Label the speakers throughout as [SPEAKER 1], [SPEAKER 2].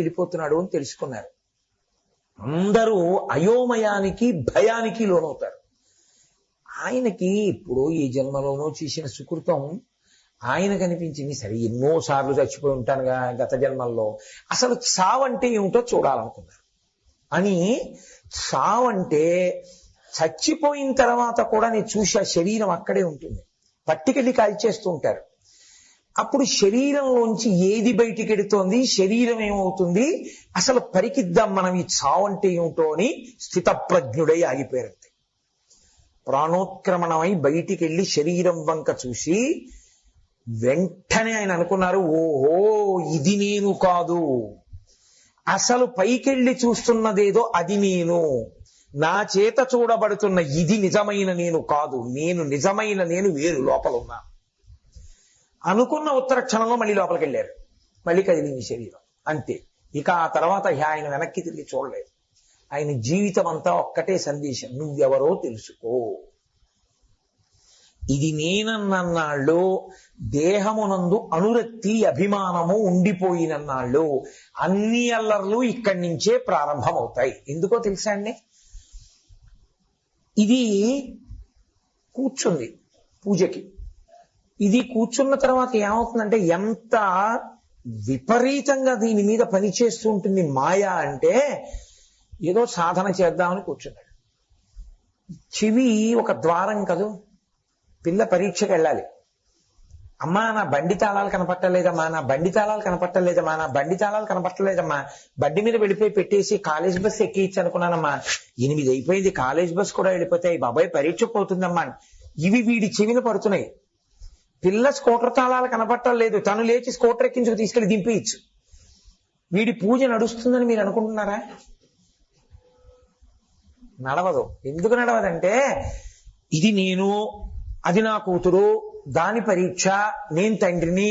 [SPEAKER 1] వెళ్ళిపోతున్నాడు అని తెలుసుకున్నారు. అందరూ అయోమయానికి భయానికి లోనవుతారు. ఆయనకి ఇప్పుడు ఈ జన్మలోనో చేసిన సుకృతం ఆయన కనిపించింది. సరే ఎన్నో సార్లు చచ్చిపోయి ఉంటానుగా గత జన్మల్లో. అసలు చావంటే ఏమిటో చూడాలనుకున్నారు. అని చావంటే చచ్చిపోయిన తర్వాత కూడా నేను చూసే శరీరం అక్కడే ఉంటుంది. పట్టికెళ్ళి కాల్చేస్తూ ఉంటారు. అప్పుడు శరీరంలోంచి ఏది బయటికి ఎడుతోంది శరీరం ఏమవుతుంది? అసలు పరికిద్దాం మనం ఈ చావంటే ఏమిటో అని స్థితప్రజ్ఞుడై ఆగిపోయారు ప్రాణోత్క్రమణమై బయటికి వెళ్ళి శరీరం వంక చూసి వెంటనే ఆయన అనుకున్నారు ఓహో ఇది నేను కాదు. అసలు పైకెళ్ళి చూస్తున్నదేదో అది నేను. నా చేత చూడబడుతున్న ఇది నిజమైన నేను కాదు. నేను నిజమైన నేను వేరు లోపల ఉన్నా. అనుకున్న ఉత్తర క్షణంలో మళ్ళీ లోపలికి వెళ్ళారు. మళ్ళీ కదిలింది శరీరం. అంతే. ఇక ఆ తర్వాత ఆయన వెనక్కి తిరిగి చూడలేదు. ఆయన జీవితం అంతా ఒక్కటే సందేశం. నువ్వెవరో తెలుసుకో. ఇది నేనన్నన్నాళ్ళు దేహమునందు అనురక్తి అభిమానము ఉండిపోయినన్నాళ్ళు అన్ని అల్లర్లు ఇక్కడి నుంచే ప్రారంభమవుతాయి. ఎందుకో తెలుసా అండి? ఇది కూర్చుంది పూజకి. ఇది కూర్చున్న తర్వాత ఏమవుతుందంటే ఎంత విపరీతంగా దీని మీద పనిచేస్తూ ఉంటుంది మాయ అంటే ఏదో సాధన చేద్దామని కూర్చున్నాడు. చెవి ఒక ద్వారం కదూ? పిల్ల పరీక్షకు వెళ్ళాలి. అమ్మా నా బండి తాళాలు కనపట్టలేదమ్మా నా బండి తాళాలు కనపట్టలేదమ్మా నా బండి తాళాలు కనపట్టలేదమ్మా బండి మీద వెళ్ళిపోయి పెట్టేసి కాలేజ్ బస్ ఎక్కించి అనుకున్నానమ్మా. ఎనిమిది అయిపోయింది కాలేజ్ బస్ కూడా వెళ్ళిపోతాయి బాబాయ్ పరీక్ష పోతుందమ్మా. ఇవి వీడి చెవిన పడుతున్నాయి. పిల్ల స్కూటర్ తాళాలు కనపట్టలేదు తను లేచి స్కూటర్ ఎక్కించుకు తీసుకెళ్ళి దింపేయచ్చు. వీడి పూజ నడుస్తుందని మీరు అనుకుంటున్నారా? నడవదు. ఎందుకు నడవదంటే ఇది నేను అది నా కూతురు దాని పరీక్ష నేను తండ్రిని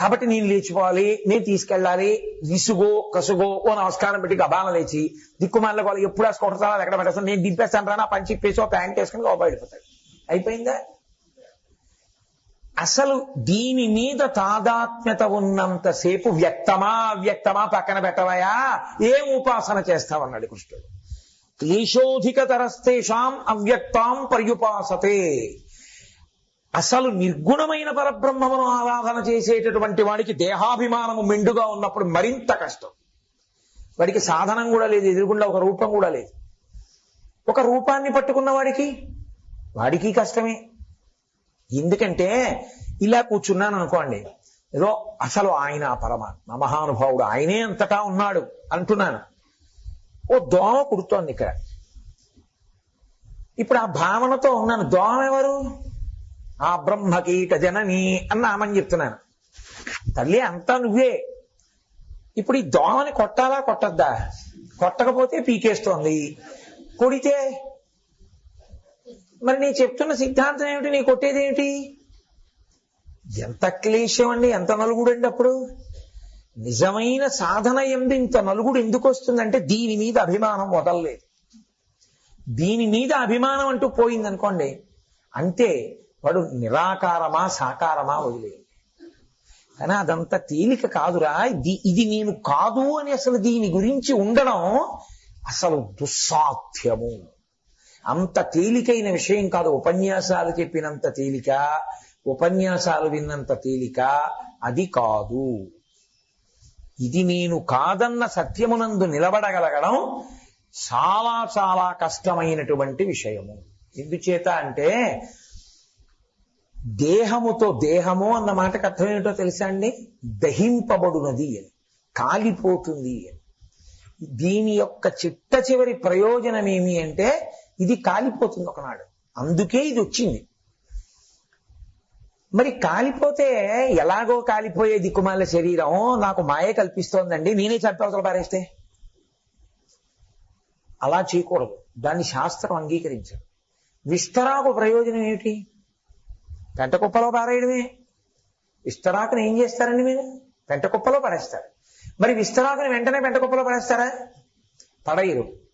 [SPEAKER 1] కాబట్టి నేను లేచిపోవాలి నేను తీసుకెళ్ళాలి విసుగో కసుగో ఓ నమస్కారం పెట్టి గబాన లేచి దిక్కుమాల వాళ్ళు ఎప్పుడు ఆ స్కూటర్ తాళాలు ఎక్కడ పెట్టేస్తాను? నేను దింపేస్తాను రా నా పంచి ఇప్పేసి ఓ ప్యాంట్ వేసుకుని లోపల అయిపోయిందా? అసలు దీని మీద తాదాత్మ్యత ఉన్నంతసేపు వ్యక్తమా అవ్యక్తమా పక్కన పెట్టవయా? ఏం ఉపాసన చేస్తావన్నాడు కృష్ణుడు. క్లేశోధిక తరస్తేషాం అవ్యక్తాం పర్యుపాసతే. అసలు నిర్గుణమైన పరబ్రహ్మమును ఆరాధన చేసేటటువంటి వాడికి దేహాభిమానము మెండుగా ఉన్నప్పుడు మరింత కష్టం. వాడికి సాధనం కూడా లేదు ఎదురుగుండా ఒక రూపం కూడా లేదు. ఒక రూపాన్ని పట్టుకున్న వాడికి వాడికి కష్టమే. ఎందుకంటే ఇలా కూర్చున్నాను అనుకోండి ఏదో అసలు ఆయన పరమాత్మ మహానుభావుడు ఆయనే అంతటా ఉన్నాడు అంటున్నాను. ఓ దోమ కుడుతోంది ఇక్కడ. ఇప్పుడు ఆ భావనతో ఉన్నాను దోమ ఎవరు? ఆ బ్రహ్మకీట జనని అని నామని చెప్తున్నాను. తల్లి అంతా నువ్వే. ఇప్పుడు ఈ దోమని కొట్టాలా కొట్టద్దా? కొట్టకపోతే పీకేస్తోంది. కొడితే మరి నేను చెప్తున్న సిద్ధాంతం ఏమిటి? నీ కొట్టేది ఏమిటి? ఎంత క్లేశం అండి ఎంత నలుగుడు అండి అప్పుడు? నిజమైన సాధన ఎందు ఇంత నలుగుడు ఎందుకు వస్తుందంటే దీని మీద అభిమానం వదలలేదు. దీని మీద అభిమానం అంటూ పోయింది అనుకోండి అంతే వాడు నిరాకారమా సాకారమా వదిలేదు కానీ అదంతా తేలిక కాదురా ఇది ఇది నేను కాదు అని అసలు దీని గురించి ఉండడం అసలు దుస్సాధ్యము. అంత తేలికైన విషయం కాదు. ఉపన్యాసాలు చెప్పినంత తేలిక ఉపన్యాసాలు విన్నంత తేలిక అది కాదు. ఇది నేను కాదన్న సత్యమునందు నిలబడగలగడం చాలా చాలా కష్టమైనటువంటి విషయము. ఎందుచేత అంటే దేహముతో దేహము అన్న మాటకు అర్థం ఏంటో తెలుసా అండి? దహింపబడునది అని కాలిపోతుంది అని. దీని యొక్క చిట్ట చివరి ప్రయోజనం ఏమి అంటే ఇది కాలిపోతుంది ఒకనాడు. అందుకే ఇది వచ్చింది. మరి కాలిపోతే ఎలాగో కాలిపోయే దిక్కుమాల శరీరం నాకు మాయ కల్పిస్తోందండి. నేనే చంపవతలు పారేస్తే? అలా చేయకూడదు. దాన్ని శాస్త్రం అంగీకరించదు. విస్తరాకు ప్రయోజనం ఏమిటి? పెంట కుప్పలో పారేయడమే. విస్తరాకును ఏం చేస్తారండి మీరు? పెంట కుప్పలో పడేస్తారు మరి విస్తరాకుని వెంటనే పెంట కుప్పలో పడేస్తారా పడయరు.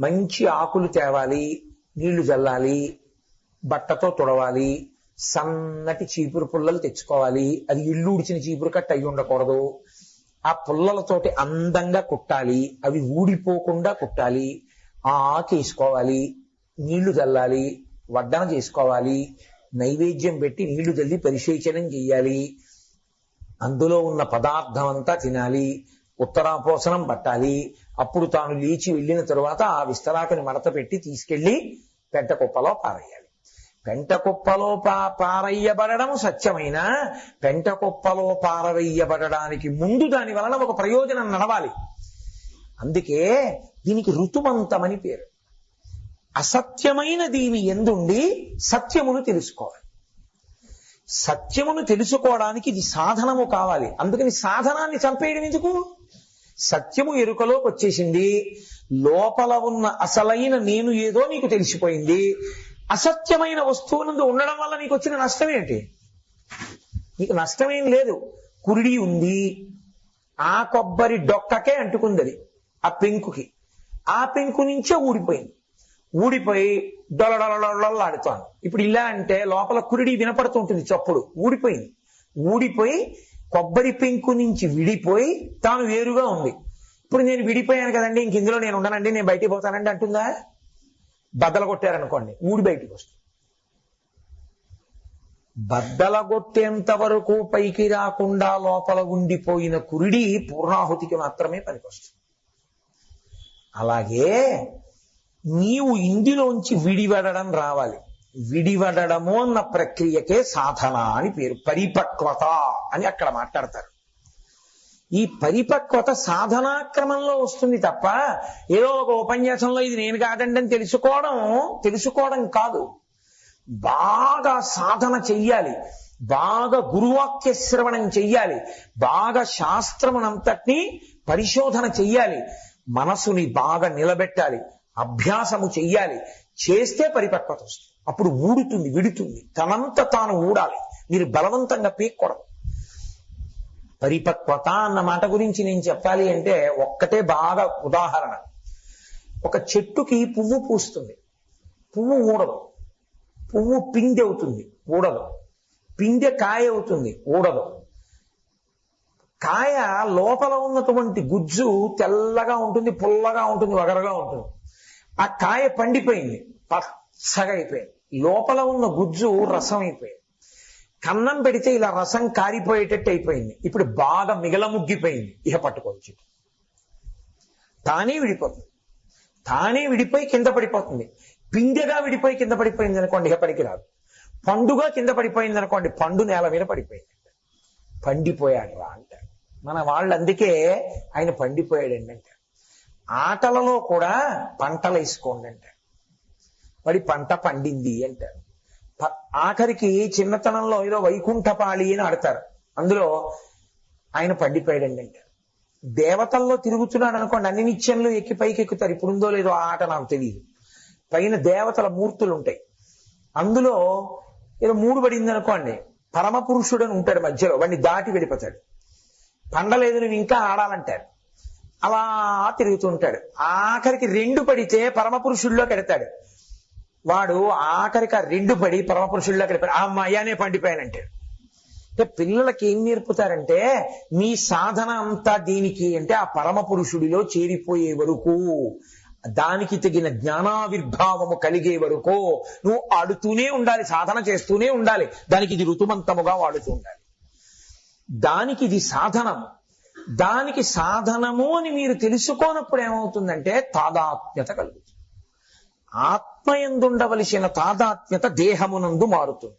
[SPEAKER 1] మంచి ఆకులు తేవాలి నీళ్ళు జల్లాలి బట్టతో తుడవాలి సన్నటి చీపురు పుల్లలు తెచ్చుకోవాలి. అది ఇల్లు ఉడిచిన చీపురు కట్ట అయి ఉండకూడదు. ఆ పుల్లలతోటి అందంగా కుట్టాలి. అవి ఊడిపోకుండా కుట్టాలి. ఆ ఆకు నీళ్ళు చల్లాలి వడ్డన చేసుకోవాలి నైవేద్యం పెట్టి నీళ్ళు చల్లి పరిశేచనం చెయ్యాలి అందులో ఉన్న పదార్థం అంతా తినాలి ఉత్తరాపోసనం పట్టాలి అప్పుడు తాను లేచి వెళ్ళిన తరువాత ఆ విస్తరాకుని మడత పెట్టి తీసుకెళ్ళి పెంట కుప్పలో పారేయాలి. పెంట కుప్పలో పా పారయ్యబడడం సత్యమైన. పెంట కుప్పలో పారవేయబడడానికి ముందు దాని వలన ఒక ప్రయోజనం నడవాలి. అందుకే దీనికి ఋతుమంతమని పేరు. అసత్యమైన దీని ఎందుండి? సత్యమును తెలుసుకోవాలి. సత్యమును తెలుసుకోవడానికి ఇది సాధనము కావాలి. అందుకని సాధనాన్ని చంపేయడం ఎందుకు? సత్యము ఎరుకలోకి వచ్చేసింది. లోపల ఉన్న అసలైన నేను ఏదో నీకు తెలిసిపోయింది. అసత్యమైన వస్తువునందు ఉండడం వల్ల నీకు వచ్చిన నష్టం ఏంటి నీకు నష్టమేం లేదు. కురిడి ఉంది. ఆ కొబ్బరి డొక్కకే అంటుకుంది అది ఆ పెంకుకి. ఆ పెంకు నుంచే ఊడిపోయింది. ఊడిపోయి డొలడొలడొలలాడుతాను ఇప్పుడు ఇలా అంటే లోపల కురిడి వినపడుతుంటుంది చప్పుడు. ఊడిపోయింది. ఊడిపోయి కొబ్బరి పెంకు నుంచి విడిపోయి తాను వేరుగా ఉంది. ఇప్పుడు నేను విడిపోయాను కదండి ఇంక ఇందులో నేను ఉండనండి నేను బయటికి పోతానండి అంటుందా? బద్దలు కొట్టారనుకోండి ఊడి బయటికి వస్తుంది. బద్దల కొట్టేంత వరకు పైకి రాకుండా లోపల ఉండిపోయిన కురిడి పూర్ణాహుతికి మాత్రమే పనికొస్తుంది. అలాగే నీవు ఇందులోంచి విడివడడం రావాలి. విడివడము అన్న ప్రక్రియకే సాధన అని పేరు. పరిపక్వత అని అక్కడ మాట్లాడతారు. ఈ పరిపక్వత సాధనా క్రమంలో వస్తుంది తప్ప ఏదో ఒక ఉపన్యాసంలో ఇది నేను కాదండి అని తెలుసుకోవడం తెలుసుకోవడం కాదు. బాగా సాధన చెయ్యాలి. బాగా గురువాక్య శ్రవణం చెయ్యాలి. బాగా శాస్త్రమునంతటినీ పరిశోధన చెయ్యాలి. మనసుని బాగా నిలబెట్టాలి. అభ్యాసము చెయ్యాలి. చేస్తే పరిపక్వత వస్తుంది. అప్పుడు ఊడుతుంది విడుతుంది. తనంత తాను ఊడాలి. మీరు బలవంతంగా పీక్కూడదు పరిపక్వత అన్న మాట గురించి నేను చెప్పాలి అంటే ఒక్కటే బాగా ఉదాహరణ. ఒక చెట్టుకి పువ్వు పూస్తుంది. పువ్వు ఊడదు. పువ్వు పిందె అవుతుంది ఊడదు. పిందె కాయ అవుతుంది ఊడదు. కాయ లోపల ఉన్నటువంటి గుజ్జు తెల్లగా ఉంటుంది పుల్లగా ఉంటుంది వగరగా ఉంటుంది. ఆ కాయ పండిపోయింది. పచ్చగైపోయింది లోపల ఉన్న గుజ్జు రసం అయిపోయింది కన్నం పెడితే ఇలా రసం కారిపోయేటట్టు అయిపోయింది. ఇప్పుడు బాగా మిగల ముగ్గిపోయింది. ఇహ పట్టుకోవచ్చు తానే విడిపోతుంది. తానే విడిపోయి కింద పడిపోతుంది. పిందెగా విడిపోయి కింద పడిపోయింది అనుకోండి ఇక పడికి రాదు. పండుగ కింద పడిపోయింది అనుకోండి పండు నేల మీద పడిపోయింది. పండిపోయాడు రా అంటారు మన వాళ్ళు అందుకే ఆయన పండిపోయాడండి అంటారు ఆటలలో కూడా పంటలు వేసుకోండి అంటారు. మరి పంట పండింది అంటారు. ఆఖరికి చిన్నతనంలో ఏదో వైకుంఠపాళి అని ఆడతారు. అందులో ఆయన పండిపోయాడండి అంటారు. దేవతల్లో తిరుగుతున్నాడు అనుకోండి అన్ని నిత్యంలో ఎక్కి పైకి ఎక్కుతారు. ఇప్పుడు ఉందో లేదో ఆ ఆట నాకు తెలియదు పైన దేవతల మూర్తులు ఉంటాయి. అందులో ఏదో మూడు పడింది అనుకోండి పరమ పురుషుడు అని ఉంటాడు మధ్యలో వాడిని దాటి వెళ్ళిపోతాడు. పండలేదు నువ్వు ఇంకా ఆడాలంటారు. అలా తిరుగుతూ ఉంటాడు. ఆఖరికి రెండు పడితే పరమ పురుషుల్లో కడతాడు. వాడు ఆఖరికి ఆ రెండు పడి పరమ పురుషుల్లో కడిపాడు ఆ అమ్మాయానే పండిపోయానంటాడు అంటే పిల్లలకి ఏం నేర్పుతారంటే మీ సాధన అంతా దీనికి అంటే ఆ పరమ పురుషుడిలో చేరిపోయే వరకు దానికి తగిన జ్ఞానావిర్భావము కలిగే వరకు నువ్వు ఆడుతూనే ఉండాలి సాధన చేస్తూనే ఉండాలి. దానికి ఇది ఋతుమంతముగా వాడుతూ ఉండాలి. దానికి ఇది సాధనము. దానికి సాధనము అని మీరు తెలుసుకోనప్పుడు ఏమవుతుందంటే తాదాత్మ్యత కలుగుతుంది. ఆత్మయందుండవలసిన తాదాత్మ్యత దేహమునందు మారుతుంది.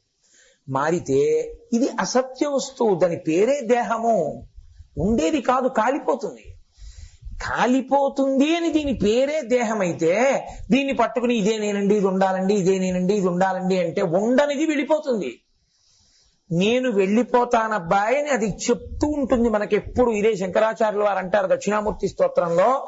[SPEAKER 1] మారితే ఇది అసత్య వస్తువు. దాని పేరే దేహము. ఉండేది కాదు కాలిపోతుంది. కాలిపోతుంది అని దీని పేరే దేహం అయితే దీన్ని పట్టుకుని ఇదే నేనండి ఇది ఉండాలండి ఇదే నేనండి ఇది ఉండాలండి అంటే ఉండనిది వెళ్ళిపోతుంది. నేను వెళ్ళిపోతానబ్బాయి అని అది చెప్తూ ఉంటుంది మనకి ఎప్పుడు ఇదే శంకరాచార్యులు వారు అంటారు దక్షిణామూర్తి స్తోత్రంలో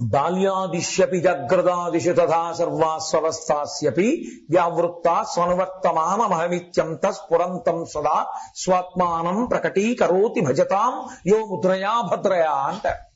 [SPEAKER 1] బాల్యాదిశ్యపి జగ్రదాదిషు తథా సర్వాస్వస్థాస్యపి వ్యావృత్త స్వనువర్తమానమహమిత్యం తస్ఫురంతం సదా స్వాత్మానం ప్రకటీకరోతి భజతాం యో ముద్రయా భద్రయా అంటారు.